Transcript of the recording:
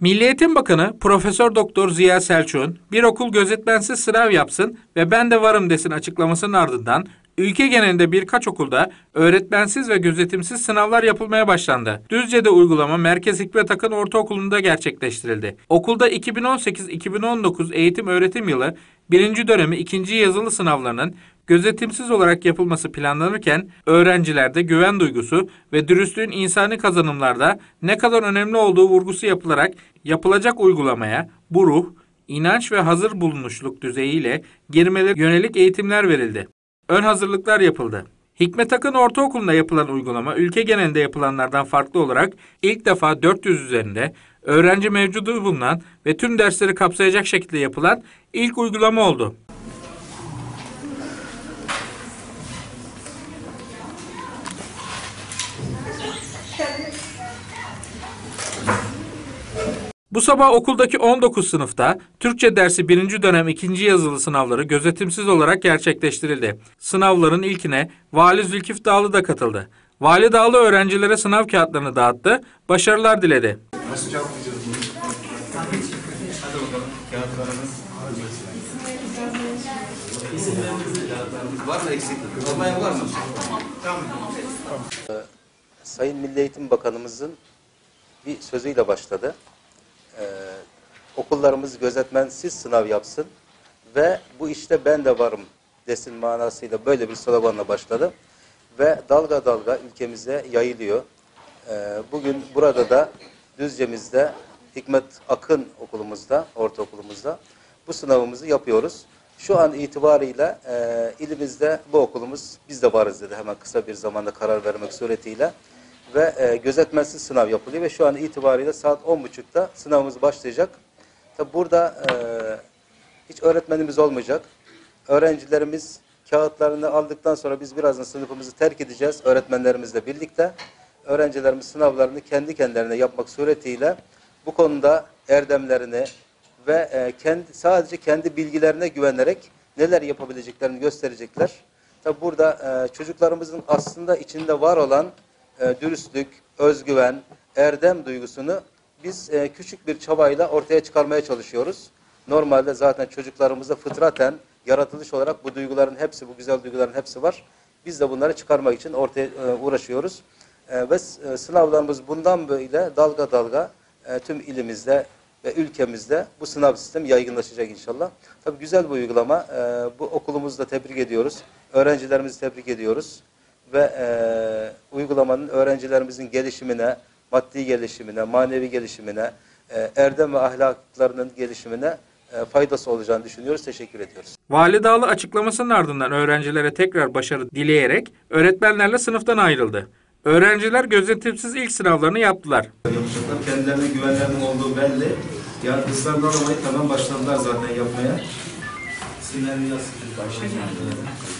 Milli Eğitim Bakanı Profesör Doktor Ziya Selçuk'un bir okul gözetmensiz sınav yapsın ve ben de varım desin açıklamasının ardından ülke genelinde birkaç okulda öğretmensiz ve gözetimsiz sınavlar yapılmaya başlandı. Düzce'de uygulama Merkez Hikmet Akın Ortaokulu'nda gerçekleştirildi. Okulda 2018-2019 eğitim öğretim yılı birinci dönemi ikinci yazılı sınavlarının gözetimsiz olarak yapılması planlanırken öğrencilerde güven duygusu ve dürüstlüğün insani kazanımlarda ne kadar önemli olduğu vurgusu yapılarak yapılacak uygulamaya bu ruh, inanç ve hazır bulunuşluk düzeyiyle girmeleri yönelik eğitimler verildi. Ön hazırlıklar yapıldı. Hikmet Akın Ortaokulu'nda yapılan uygulama ülke genelinde yapılanlardan farklı olarak ilk defa 400 üzerinde öğrenci mevcudu bulunan ve tüm dersleri kapsayacak şekilde yapılan ilk uygulama oldu. Bu sabah okuldaki 19 sınıfta Türkçe dersi 1. dönem 2. yazılı sınavları gözetimsiz olarak gerçekleştirildi. Sınavların ilkine Vali Zülkif Dağlı da katıldı. Vali Dağlı öğrencilere sınav kağıtlarını dağıttı, başarılar diledi. Nasıl cevaplayacağız bunu? Hadi bakalım kağıtlarımız. Var mı eksiklik? Olmayan var mı? Sayın Milli Eğitim Bakanımızın bir sözüyle başladı. Okullarımız gözetmensiz sınav yapsın ve bu işte ben de varım desin manasıyla böyle bir sloganla başladı. Ve dalga dalga ülkemize yayılıyor. Ee, bugün burada da Düzce'mizde Hikmet Akın okulumuzda, ortaokulumuzda bu sınavımızı yapıyoruz. Şu an itibariyle e, ilimizde bu okulumuz biz de varız dedi hemen kısa bir zamanda karar vermek suretiyle ve e, gözetmensiz sınav yapılıyor ve şu an itibariyle saat 10.30'da sınavımız başlayacak. Tabi burada e, hiç öğretmenimiz olmayacak. Öğrencilerimiz kağıtlarını aldıktan sonra biz birazdan sınıfımızı terk edeceğiz öğretmenlerimizle birlikte. Öğrencilerimiz sınavlarını kendi kendilerine yapmak suretiyle bu konuda erdemlerini ve e, kendi sadece kendi bilgilerine güvenerek neler yapabileceklerini gösterecekler. Tabi burada e, çocuklarımızın aslında içinde var olan e, dürüstlük, özgüven, erdem duygusunu biz e, küçük bir çabayla ortaya çıkarmaya çalışıyoruz. Normalde zaten çocuklarımızda fıtraten, yaratılış olarak bu duyguların hepsi, bu güzel duyguların hepsi var. Biz de bunları çıkarmak için ortaya e, uğraşıyoruz. E, ve e, sınavlarımız bundan böyle dalga dalga e, tüm ilimizde ve ülkemizde bu sınav sistemi yaygınlaşacak inşallah. Tabii güzel bir uygulama. E, bu okulumuzu da tebrik ediyoruz. Öğrencilerimizi tebrik ediyoruz ve e, uygulamanın öğrencilerimizin gelişimine, maddi gelişimine, manevi gelişimine, e, erdem ve ahlaklarının gelişimine e, faydası olacağını düşünüyoruz. Teşekkür ediyoruz. Vali Dağlı açıklamasının ardından öğrencilere tekrar başarı dileyerek öğretmenlerle sınıftan ayrıldı. Öğrenciler gözetimsiz ilk sınavlarını yaptılar. Yapacaklar. Kendilerine güvenlerinin olduğu belli. Yani hızlarını alamayıp hemen başladılar zaten yapmaya. Yazsın. Başlayalım.